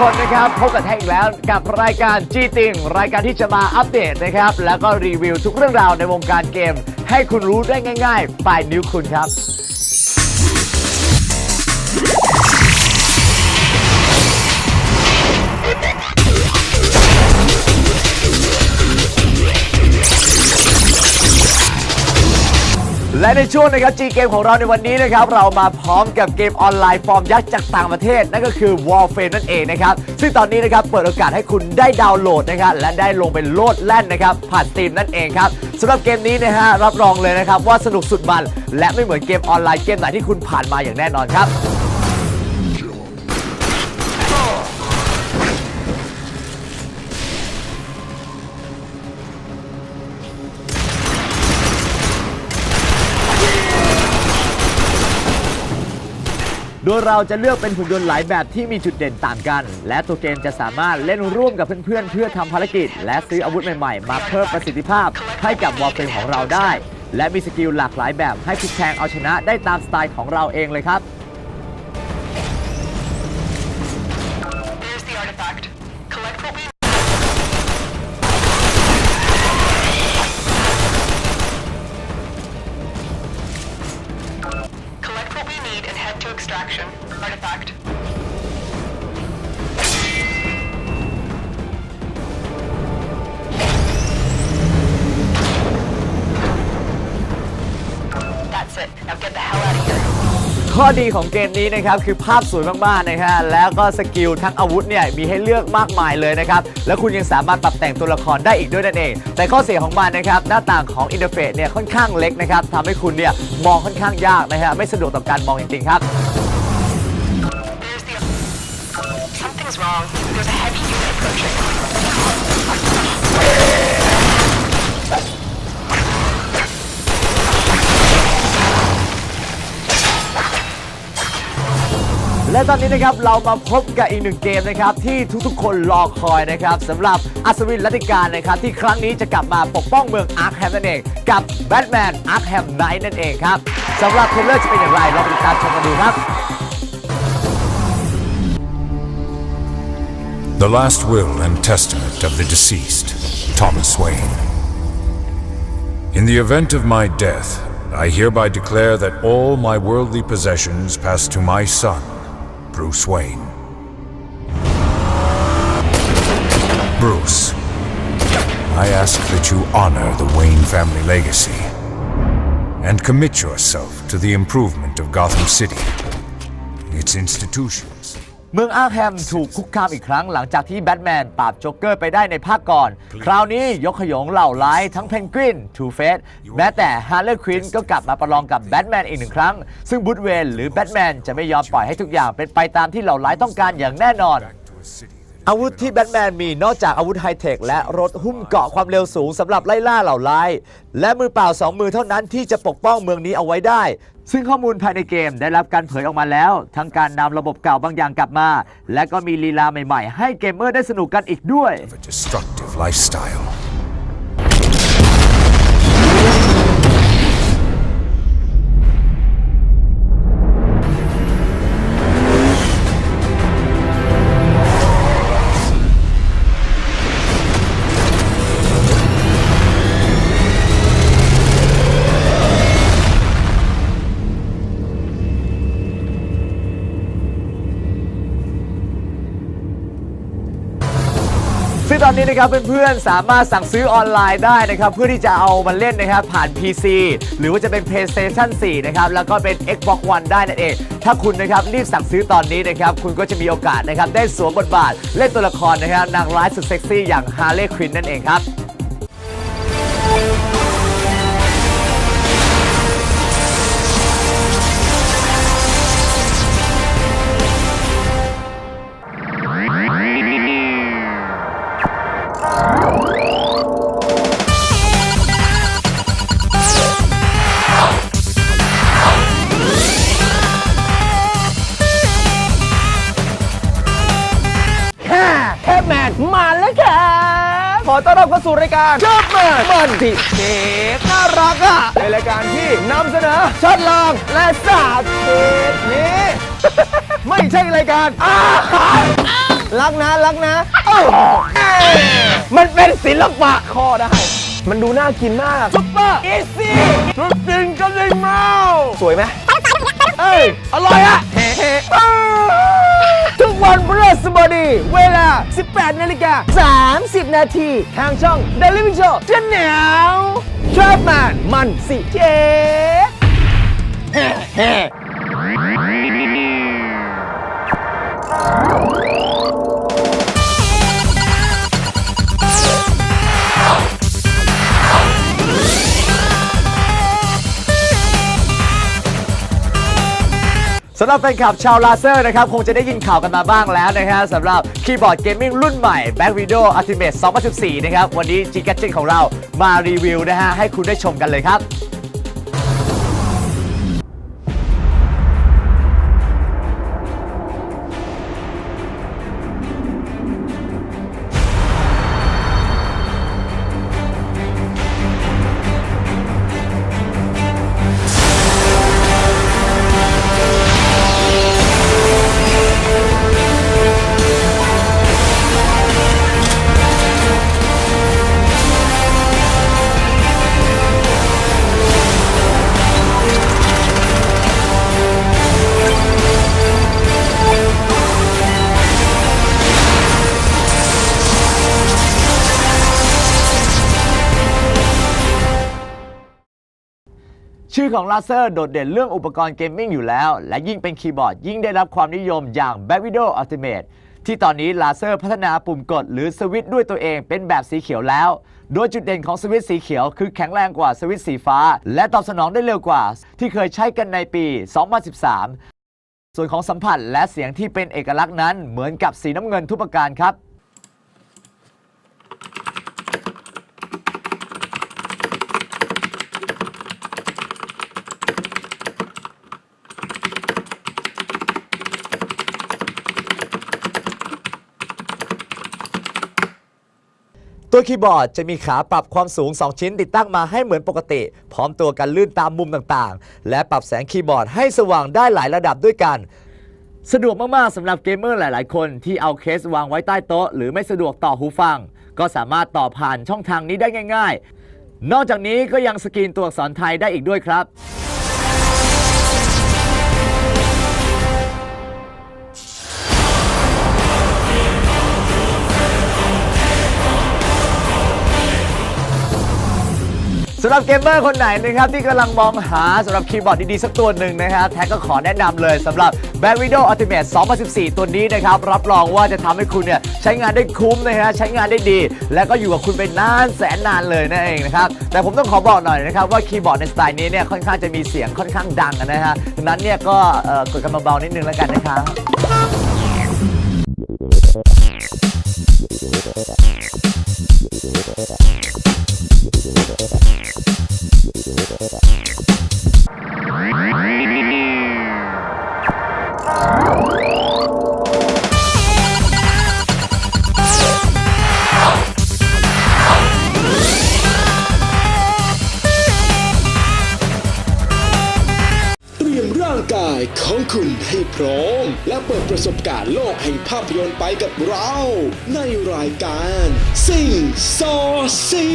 คนนะครับพบกับแท่งแล้วกับรายการจีติงรายการที่จะมาอัปเดตนะครับ แล้วก็รีวิวทุกเรื่องราวในวงการเกม ให้คุณรู้ได้ง่ายๆปลายนิ้วคุณครับ และในช่วงนะครับ G เกมของเราในวันนี้นะครับ เรามาพร้อมกับเกมออนไลน์ฟอร์มยักษ์จากต่างประเทศ นั่นก็คือ Warframe นั่นเองนะครับ ซึ่งตอนนี้นะครับ เปิดโอกาสให้คุณได้ดาวน์โหลดนะครับ และได้ลงไปโลดแล่นนะครับ ผ่านสตรีมนั่นเองครับสำหรับเกมนี้นะฮะรับรองเลยนะครับว่าสนุกสุดมัน และไม่เหมือนเกมออนไลน์เกมไหนที่คุณผ่านมาอย่างแน่นอนครับ โดยเราจะเลือกเป็นหุ่นยนต์หลายแบบที่มีจุดเด่นต่างกัน และตัวเกมจะสามารถเล่นร่วมกับเพื่อนๆ เพื่อทำภารกิจ และซื้ออาวุธใหม่ๆ มาเพิ่มประสิทธิภาพ ให้กับวอลเฟนของเราได้ และมีสกิลหลากหลายแบบให้พลิกแทงเอาชนะได้ตามสไตล์ของเราเองเลยครับ ข้อดีของเกมนี้นะครับคือภาพสวยมากๆนะฮะแล้วก็สกิลทั้งอาวุธเนี่ยมีให้เลือกมากมายเลยนะครับแล้วคุณยังสามารถปรับแต่งตัวละครได้อีกด้วยนั่นเอง แต่ข้อเสียของมันนะครับหน้าต่างของอินเทอร์เฟซเนี่ยค่อนข้างเล็กนะครับทำให้คุณเนี่ยมองค่อนข้างยากนะฮะไม่สะดวกต่อการมองจริงๆครับ Something's wrong. There's a heavy unit approaching. และตอนนี้นะครับเรามาพบกับอีกหนึ่งเกมนะครับที่ทุกๆ คนรอคอยนะครับสำหรับอัศวินรัติการนะครับที่ครั้งนี้จะกลับมาปกป้องเมืองอาร์คแฮมนั่นเองกับแบทแมนอาร์คแฮมไนท์นั่นเองครับสำหรับเทเลอร์จะเป็นอย่างไรเราไปติดตามชมกันดูครับ The last will and testament of the deceased, Thomas Wayne. In the event of my death, I hereby declare that all my worldly possessions pass to my son, Bruce Wayne. Bruce, I ask that you honor the Wayne family legacy and commit yourself to the improvement of Gotham City, its institutions, เมืองอาร์คแฮมถูกคุกคามอีกครั้งหลังจากที่แบทแมนปราบโจ๊กเกอร์ไปได้ในภาคก่อน คราวนี้ยกขยงเหล่าร้ายทั้งเพนกวินทูเฟสแม้แต่ฮาร์เลย์ควินก็กลับมาประลองกับแบทแมนอีกหนึ่งครั้ง ซึ่งบูธเวนหรือแบทแมนจะไม่ยอมปล่อยให้ทุกอย่างเป็นไปตามที่เหล่าร้ายต้องการอย่างแน่นอน อาวุธที่แบทแมนมีนอกจากอาวุธไฮเทคและรถหุ้มเกาะความเร็วสูงสำหรับไล่ล่าเหล่าร้าย และมือเปล่าสองมือเท่านั้นที่จะปกป้องเมืองนี้เอาไว้ได้ ซึ่งข้อมูลภายในเกมได้รับการเผยออกมาแล้ว ทั้งการนำระบบเก่าบางอย่างกลับมา และก็มีลีลาใหม่ๆ ให้เกมเมอร์ได้สนุกกันอีกด้วย of a destructive lifestyle. นี้นะครับเพื่อนๆสามารถสั่งซื้อออนไลน์ได้นะครับ เพื่อที่จะเอามาเล่นนะครับผ่าน PC หรือว่าจะเป็น PlayStation 4 นะครับ แล้วก็เป็น Xbox One ได้นั่นเอง ถ้าคุณนะครับรีบสั่งซื้อตอนนี้นะครับ คุณก็จะมีโอกาสนะครับได้สวมบทบาท เล่นตัวละครนะครับนางร้ายสุดเซ็กซี่อย่างฮาร์เลย์ควินนั่นเองครับ ต้อนรับเข้าสู่รายการช็อตแมนมันที่เด็กน่ารักอะเป็นรายการที่นำเสนอช็อตลองและสาธิตรายการอาหารรักนะรักนะโอ้โหมันเป็นศิลปะข้อได้ มันดูน่ากินมากซุปเปอร์อีซี่สุดจริงก็จริงเมาสวยไหมเอ้ยอร่อยอะเฮ้เฮ้อ้า วันพฤหัสบดี เวลา 18 นาฬิกา 30 นาที ทางช่อง Daily v i Show จะหนาวชอบมันมันสิเจ๊ สำหรับแฟนคลับชาวลาเซอร์นะครับ คงจะได้ยินข่าวกันมาบ้างแล้วนะฮะสำหรับคีย์บอร์ดเกมมิ่งรุ่นใหม่ Back Video Ultimate 2014 นะครับ วันนี้ G Gadget ของเรามารีวิวนะฮะให้คุณได้ชมกันเลยครับ อของลาเซอร์โดดเด่นเรื่องอุปกรณ์เกมมิ่งอยู่แล้ว และยิ่งเป็นคีย์บอร์ด ยิ่งได้รับความนิยมอย่าง Back Video Ultimate ที่ตอนนี้ลาเซอร์พัฒนาปุ่มกดหรือสวิตช์ด้วยตัวเองเป็นแบบสีเขียวแล้ว โดยจุดเด่นของสวิตช์สีเขียวคือแข็งแรงกว่าสวิตช์สีฟ้า และตอบสนองได้เร็วกว่า ที่เคยใช้กันในปี 2013 ส่วนของสัมผัสและเสียงที่เป็นเอกลักษณ์นั้นเหมือนกับสีน้ำเงินทุกประการครับ ตัวคีย์บอร์ดจะมีขาปรับความสูง 2 ชิ้นติดตั้งมาให้เหมือนปกติ พร้อมตัวกันลื่นตามมุมต่างๆ และปรับแสงคีย์บอร์ดให้สว่างได้หลายระดับด้วยกัน สะดวกมากๆสำหรับเกมเมอร์หลายๆ คนที่เอาเคสวางไว้ใต้โต๊ะ หรือไม่สะดวกต่อหูฟัง ก็สามารถต่อผ่านช่องทางนี้ได้ง่าย ๆ นอกจากนี้ก็ยังสกรีนตัวอักษรไทยได้อีกด้วยครับ สำหรับเกมเมอร์คนไหนนะครับที่กำลังมองหาสำหรับคีย์บอร์ดดีๆ สักตัวหนึ่งนะครับแท็กก็ขอแนะนำเลยสำหรับ b a c k Video Ultimate 2014 ตัวนี้นะครับ รับรองว่าจะทำให้คุณเนี่ยใช้งานได้คุ้มนะฮะใช้งานได้ดี และก็อยู่กับคุณเป็นนานแสนนานเลยนั่นเองนะครับแต่ผมต้องขอบอกหน่อยนะครับว่าคีย์บอร์ดในสไตล์นี้เนี่ยค่อนข้างจะมีเสียงค่อนข้างดังนะฮะดังนั้นเนี่ยก็เอ่อกดกันเบาๆนิดนึงแล้วกันนะครับ ร่ของคุณให้พร้อม และเปิดประสบการณ์โลกแห่งภาพยนตร์ไปกับเรา ในรายการสิ่งซอซี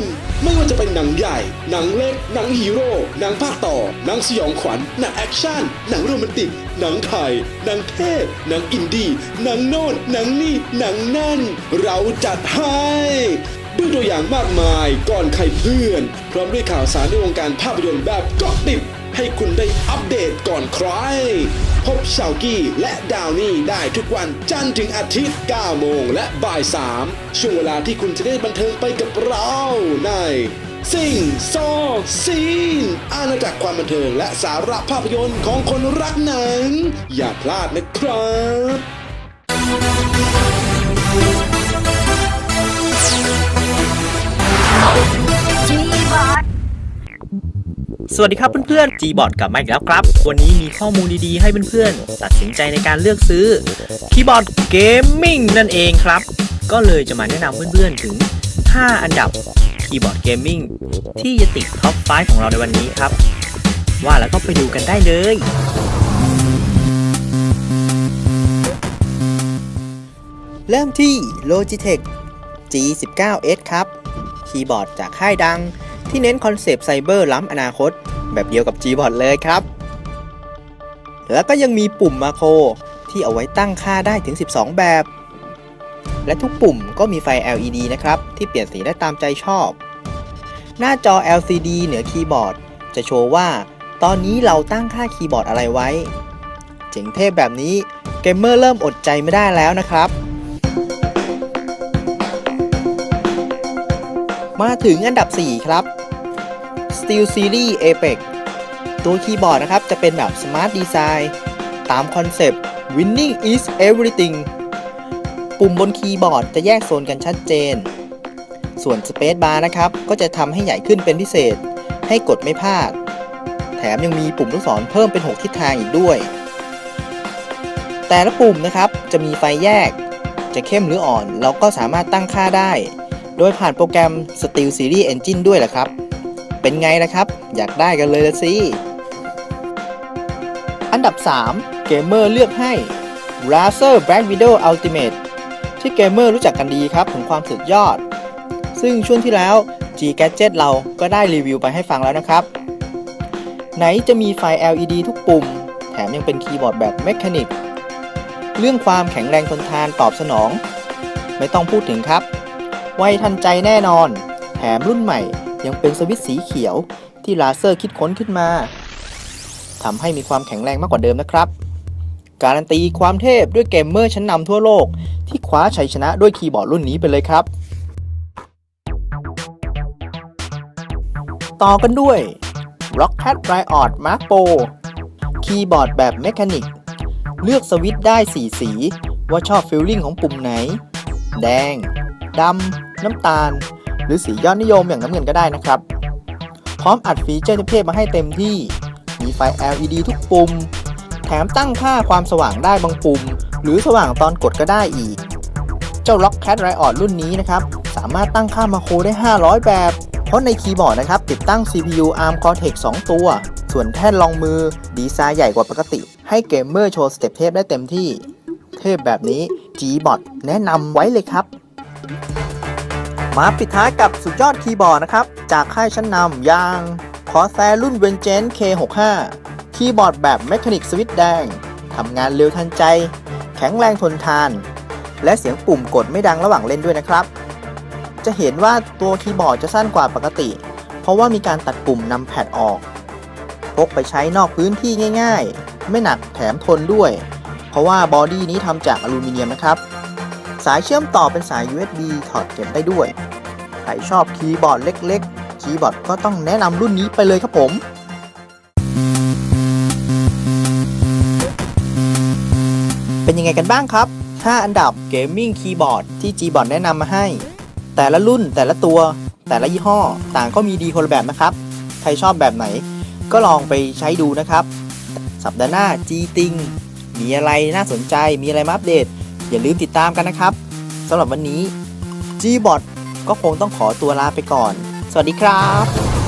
นไม่ว่าจะเป็นหนังใหญ่ หนังเล็ก หนังฮีโร่ หนังภาคต่อ หนังสยองขวัญ หนังแอคชั่น หนังโรแมนติก หนังไทย หนังเทพ หนังอินดี้ หนังโน่น หนังนี่ หนังนั่น เราจัดให้ด้วยตัวอย่างมากมายก่อนใครเพื่อน พร้อมด้วยข่าวสารในวงการภาพยนตร์แบบเกาะติด ให้คุณได้อัปเดตก่อนใคร พบชาวกี้และดาวนี่ได้ทุกวันจันทร์ถึงอาทิตย์ 9 โมงและบ่าย 3 ช่วงเวลาที่คุณจะได้บันเทิงไปกับเราในสิ่งซอซีนอาณาจักรความบันเทิงและสาระภาพยนตร์ของคนรักหนัง อย่าพลาดนะครับ สวัสดีครับเพื่อนๆ Gboard กลับมาอีกแล้วครับ วันนี้มีข้อมูลดีๆ ให้เพื่อนๆ ตัดสินใจในการเลือกซื้อคีย์บอร์ดเกมมิ่งนั่นเองครับ ก็เลยจะมาแนะนำเพื่อนๆ ถึง 5 อันดับคีย์บอร์ดเกมมิ่งที่จะติดท็อป5ของเราในวันนี้ครับ ว่าแล้วก็ไปดูกันได้เลย เริ่มที่ Logitech G19S ครับ คีย์บอร์ดจากค่ายดัง ที่เน้นคอนเซปต์ไซเบอร์ล้ำอนาคต แบบเดียวกับ Gboard เลยครับ แล้วก็ยังมีปุ่มมาโครที่เอาไว้ตั้งค่าได้ถึง 12 แบบ และทุกปุ่มก็มีไฟ LED นะครับ ที่เปลี่ยนสีได้ตามใจชอบ หน้าจอ LCD เหนือคีย์บอร์ด จะโชว์ว่า ตอนนี้เราตั้งค่าคีย์บอร์ดอะไรไว้ เจ๋งเทพแบบนี้เกมเมอร์เริ่มอดใจไม่ได้แล้วนะครับ มาถึงอันดับ 4 ครับ Steel Series Apex ตัวคีย์บอร์ดนะครับ จะเป็นแบบ Smart Design ตามคอนเซปต์ Winning is everything ปุ่มบนคีย์บอร์ดจะแยกโซนกันชัดเจน ส่วน Space Bar นะครับ ก็จะทำให้ใหญ่ขึ้นเป็นพิเศษ ให้กดไม่พลาด แถมยังมีปุ่มลูกศรเพิ่มเป็น 6 ทิศทางอีกด้วย แต่ละปุ่มนะครับจะมีไฟแยก จะเข้มหรืออ่อน เราก็สามารถตั้งค่าได้ โดยผ่านโปรแกรม Steel Series Engine ด้วยแหละครับ เป็นไงนะครับ อยากได้กันเลยละสิ อันดับ 3 เกมเมอร์เลือกให้ Razer Black Widow Ultimate ที่เกมเมอร์รู้จักกันดีครับถึงความสุดยอด ซึ่งช่วงที่แล้ว G Gadget เราก็ได้รีวิวไปให้ฟังแล้วนะครับ ไหนจะมีไฟ LED ทุกปุ่ม แถมยังเป็นคีย์บอร์ดแบบเมคานิกเรื่องความแข็งแรงทนทานตอบสนอง ไม่ต้องพูดถึงครับ ไวทันใจแน่นอน แถมรุ่นใหม่ยังเป็นสวิตสีเขียว ที่ลาเซอร์คิดค้นขึ้นมาทำให้มีความแข็งแรงมากกว่าเดิมนะครับ การันตีความเทพด้วยเกมเมอร์ชั้นนำทั่วโลก ที่คว้าชัยชนะด้วยคีย์บอร์ดรุ่นนี้ไปเลยครับ ต่อกันด้วย Rockcat Riot Mark Pro คีย์บอร์ดแบบเมคานิกเลือกสวิตได้ 4 สี ว่าชอบฟิลลิ่งของปุ่มไหน แดง ดำ น้ำตาล หรือสียอดนิยมอย่างน้ำเงินก็ได้นะครับ พร้อมอัดฟีเจอร์เทพมาให้เต็มที่ มีไฟ LED ทุกปุ่ม แถมตั้งค่าความสว่างได้บางปุ่ม หรือสว่างตอนกดก็ได้อีก เจ้า Rockcat Riot รุ่นนี้นะครับ สามารถตั้งค่ามาโครได้ 500 แบบ เพราะในคีย์บอร์ดนะครับติดตั้ง CPU ARM Cortex 2 ตัว ส่วนแท่นรองมือดีไซน์ใหญ่กว่าปกติ ให้เกมเมอร์โชว์สเต็ปเทพได้เต็มที่ เทพแบบนี้ G-Bot แนะนำไว้เลยครับ มาปิดท้ายกับสุดยอดคีย์บอร์ดนะครับ จากค่ายชั้นนำอย่าง Corsair รุ่น v e n g e a n c e K65 คีย์บอร์ดแบบเมคานิกสวิตช์แดงทำงานเร็วทันใจ แข็งแรงทนทาน และเสียงปุ่มกดไม่ดังระหว่างเล่นด้วยนะครับ จะเห็นว่าตัวคีย์บอร์ดจะสั้นกว่าปกติ เพราะว่ามีการตัดปุ่มนำแพดออกพกไปใช้นอกพื้นที่ง่าย ๆ ไม่หนักแถมทนด้วย เพราะว่าบอดี้นี้ทำจากอลูมิเนียมนะครับ สายเชื่อมต่อเป็นสาย USB ถอดเก็บได้ด้วย ใครชอบคีย์บอร์ดเล็กๆ คีย์บอร์ดก็ต้องแนะนำรุ่นนี้ไปเลยครับผมเป็นยังไงกันบ้างครับ 5 อันดับเกมมิ่งคีย์บอร์ดที่ G-Bot แนะนำมาให้ แต่ละรุ่นแต่ละตัว แต่ละยี่ห้อ ต่างก็มีดีคนละแบบนะครับ ใครชอบแบบไหน ก็ลองไปใช้ดูนะครับ สัปดาห์หน้า G ติงมีอะไรน่าสนใจ มีอะไรมาอัปเดต อย่าลืมติดตามกันนะครับสำหรับวันนี้ G-Bot ก็คงต้องขอตัวลาไปก่อน สวัสดีครับ